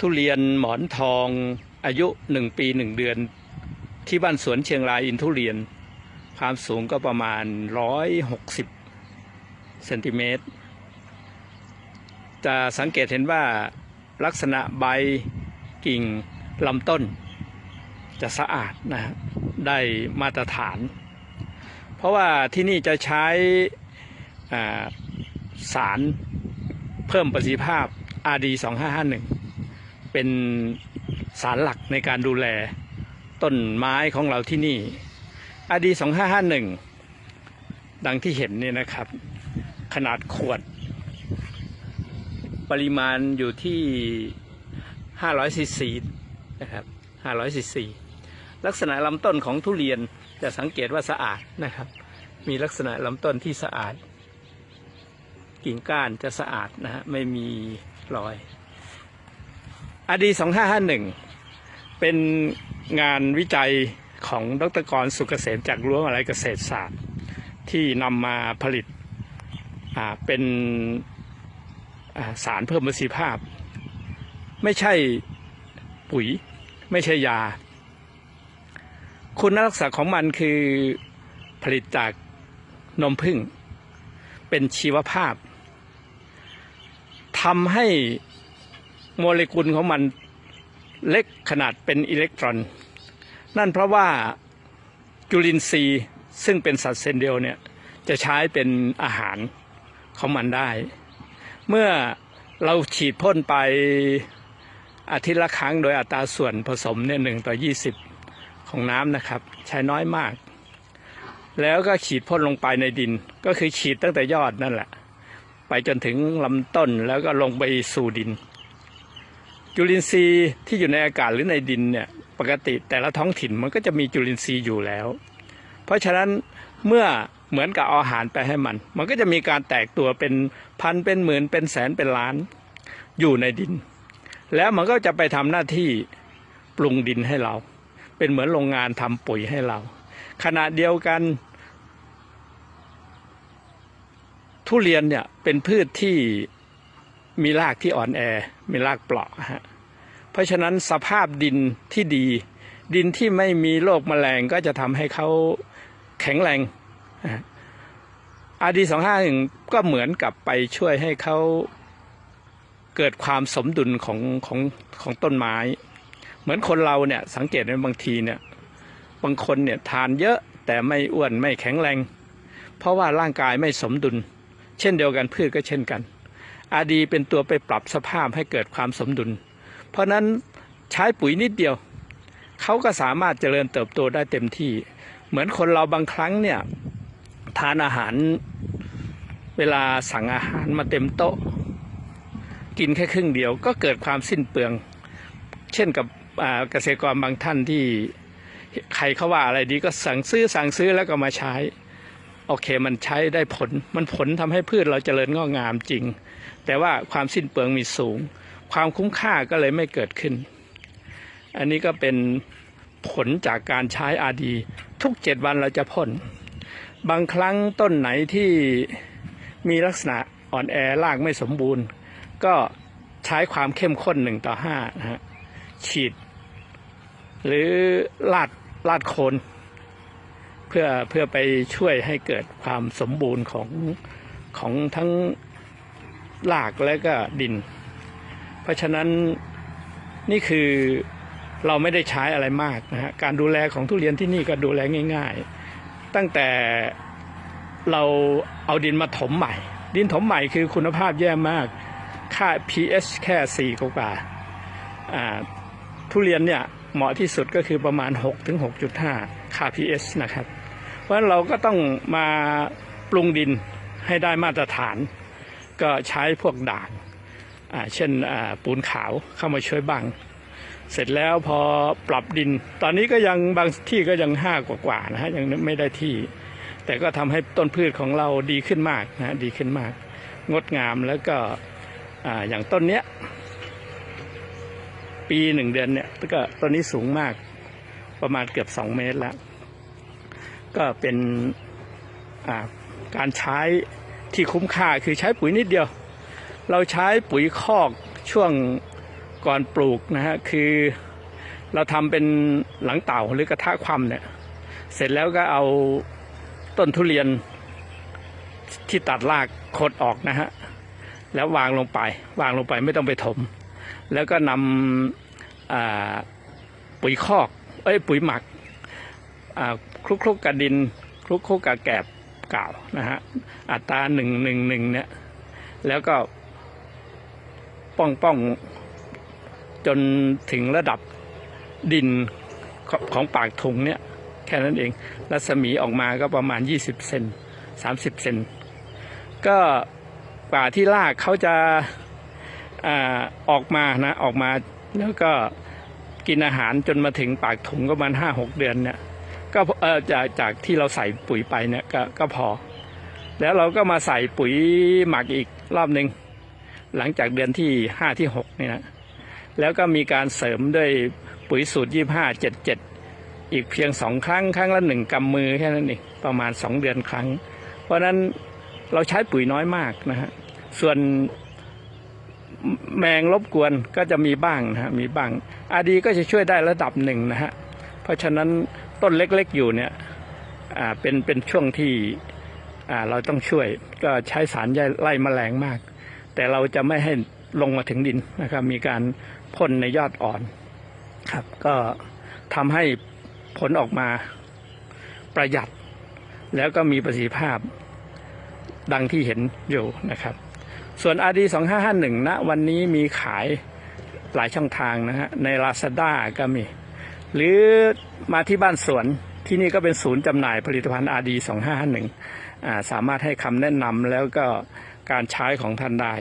ทุเรียนหมอนทองอายุหนึ่งปีหนึ่งเดือน ที่บ้านสวนเชียงรายอินทุเรียน ความสูงก็ประมาณร้อยหกสิบเซนติเมตรจะสังเกตเห็นว่าลักษณะใบกิ่งลำต้น จะสะอาดนะได้มาตรฐาน เพราะว่าที่นี่จะใช้สารเพิ่มประสิทธิภาพ RD 2551 เป็นสารหลักในการดูแลต้นไม้ของเราที่นี่ RD 2551 ดังที่เห็นเนี่ยนะครับ ขนาดขวด ปริมาณอยู่ที่500ซีซีนะครับ500ซีซีลักษณะลำต้นของทุเรียนจะสังเกตว่าสะอาดนะครับ มีลักษณะลำต้นที่สะอาด กิ่งก้านจะสะอาดนะฮะไม่มีรอย อดีสองห้าห้าหนึ่งเป็นงานวิจัยของดรกรสุกเกษมจากรั้วอะไรเกษตรศาสตร์ ที่นำมาผลิตเป็นสารเพิ่มประสิทธิภาพ ไม่ใช่ปุ๋ย ไม่ใช่ยา คุณลักษณะของมันคือผลิตจากนมผึ้งเป็นชีวภาพทำให้ โมเลกุลของมันเล็กขนาดเป็นอิเล็กตรอน นั่นเพราะว่าจุลินทรีย์ซึ่งเป็นสัตว์เซลล์เดียวเนี่ยจะใช้เป็นอาหารของมันได้ เมื่อเราฉีดพ่นไปอาทิตย์ละครั้งโดยอัตราส่วนผสมเนี่ยหนึ่งต่อยี่สิบของน้ำนะครับ ใช้น้อยมาก แล้วก็ฉีดพ่นลงไปในดิน ก็คือฉีดตั้งแต่ยอดนั่นแหละ ไปจนถึงลำต้นแล้วก็ลงไปสู่ดิน จุลินทรีย์ที่อยู่ในอากาศหรือในดินเนี่ยปกติแต่ละท้องถิ่นมันก็จะมีจุลินทรีย์อยู่แล้ว เพราะฉะนั้นเมื่อเหมือนกับอาอาหารไปให้มัน มันก็จะมีการแตกตัวเป็นพันเป็นหมื่นเป็นแสนเป็นล้านอยู่ในดิน แล้วมันก็จะไปทำหน้าที่ปรุงดินให้เรา เป็นเหมือนโรงงานทำปุ๋ยให้เรา ขณะเดียวกัน ทุเรียนเนี่ยเป็นพืชที่ มีรากที่อ่อนแอ มีรากเปราะฮะเพราะฉะนั้นสภาพดินที่ดี ดินที่ไม่มีโรคแมลงก็จะทำให้เขาแข็งแรงอาดีสองห้าหนึ่งก็เหมือนกับไปช่วยให้เขาเกิดความสมดุลของของของต้นไม้ เหมือนคนเราเนี่ยสังเกตในบางทีเนี่ยบางคนเนี่ยทานเยอะแต่ไม่อ้วนไม่แข็งแรง เพราะว่าร่างกายไม่สมดุล เช่นเดียวกันพืชก็เช่นกัน อาดีเป็นตัวไปปรับสภาพให้เกิดความสมดุล เพราะนั้นใช้ปุ๋ยนิดเดียว เขาก็สามารถเจริญเติบโตได้เต็มที่ เหมือนคนเราบางครั้งเนี่ยทานอาหาร เวลาสั่งอาหารมาเต็มโต๊ะ กินแค่ครึ่งเดียวก็เกิดความสิ้นเปลือง เช่นกับเกษตรกรบางท่านที่ใครเขาว่าอะไรดีก็สั่งซื้อสั่งซื้อแล้วก็มาใช้ โอเคมันใช้ได้ผลมันผลทำให้พืชเราเจริญงอกงามจริง แต่ว่าความสิ้นเปลืองมีสูง ความคุ้มค่าก็เลยไม่เกิดขึ้น อันนี้ก็เป็นผลจากการใช้อาดีทุกเจ็ดวันเราจะพ่น บางครั้งต้นไหนที่มีลักษณะอ่อนแอรากไม่สมบูรณ์ ก็ใช้ความเข้มข้นหนึ่งต่อห้านะฮะฉีด หรือลาดลาดโคนเพื่อเพื่อไปช่วยให้เกิดความสมบูรณ์ของของทั้ง รากและก็ดิน เพราะฉะนั้นนี่คือเราไม่ได้ใช้อะไรมากนะฮะการดูแลของทุเรียนที่นี่ก็ดูแลง่าย ๆ ตั้งแต่เราเอาดินมาถมใหม่ ดินถมใหม่คือคุณภาพแย่มากค่า pH แค่4กว่าๆอ่าทุเรียนเนี่ยเหมาะที่สุดก็คือประมาณ 6 ถึง 6.5 ค่า pH นะครับ เพราะฉะนั้นเราก็ต้องมาปรุงดินให้ได้มาตรฐาน ก็ใช้พวกด่างเช่นปูนขาวเข้ามาช่วยบ้าง เสร็จแล้วพอปรับดิน ตอนนี้ก็ยังบางที่ก็ยังห้ากว่าๆนะฮะยังไม่ได้ที่ แต่ก็ทำให้ต้นพืชของเราดีขึ้นมากนะดีขึ้นมาก งดงามแล้วก็ออย่างต้นเนี้ยปีหนึ่งเดือนเนี่ยก็ต้นนี้สูงมากประมาณเกือบสองเมตรแล้ว ก็เป็นการใช้ ที่คุ้มค่าคือใช้ปุ๋ยนิดเดียว เราใช้ปุ๋ยคอกช่วงก่อนปลูกนะฮะคือเราทำเป็นหลังเต่าหรือกระทะคว่ำเนี่ย เสร็จแล้วก็เอาต้นทุเรียนที่ตัดรากขดออกนะฮะแล้ววางลงไป วางลงไปไม่ต้องไปถม แล้วก็นำปุ๋ยคอก เอ้ยปุ๋ยหมักคลุกคลุกกับดินคลุกคลุกกับแกบ เก่านะฮะอัตราหนึ่งหนึ่งหนึ่งเนี่ย แล้วก็ป้องป้องจนถึงระดับดินของของปากถุงเนี่ย แค่นั้นเอง รัศมีออกมาก็ประมาณ 20 เซน30 เซนก็กว่าที่รากเขาจะอออกมานะ ออกมาแล้วก็กินอาหารจนมาถึงปากถุงก็ประมาณห้าหกเดือนเนี่ย ก็เออจากจากที่เราใส่ปุ๋ยไปเนี่ยก็ก็พอ แล้วเราก็มาใส่ปุ๋ยหมักอีกรอบหนึ่งหลังจากเดือนที่ห้าที่หกเนี่ยนะแล้วก็มีการเสริมด้วยปุ๋ยสูตรยี่ห้าเจ็ดเจ็ดอีกเพียงสองครั้งครั้งละหนึ่งกำมือแค่นั้นเองประมาณสองเดือนครั้ง เพราะนั้นเราใช้ปุ๋ยน้อยมากนะฮะส่วนแมงรบกวนก็จะมีบ้างนะฮะมีบ้างอาดีก็จะช่วยได้ระดับหนึ่งนะฮะเพราะฉะนั้น ต้นเล็กๆอยู่เนี่ยเป็นเป็นช่วงที่เราต้องช่วยก็ใช้สารไล่แมลงมาก แต่เราจะไม่ให้ลงมาถึงดินนะครับ มีการพ่นในยอดอ่อนครับ ก็ทำให้ผลออกมาประหยัด แล้วก็มีประสิทธิภาพดังที่เห็นอยู่นะครับ ส่วน RD 2551ณวันนี้มีขายหลายช่องทางนะฮะใน Lazada ก็มี หรือมาที่บ้านสวนที่นี่ก็เป็นศูนย์จำหน่ายผลิตภัณฑ์ RD 2551อ่งสามารถให้คำแนะนำแล้วก็การใช้ของท่านได้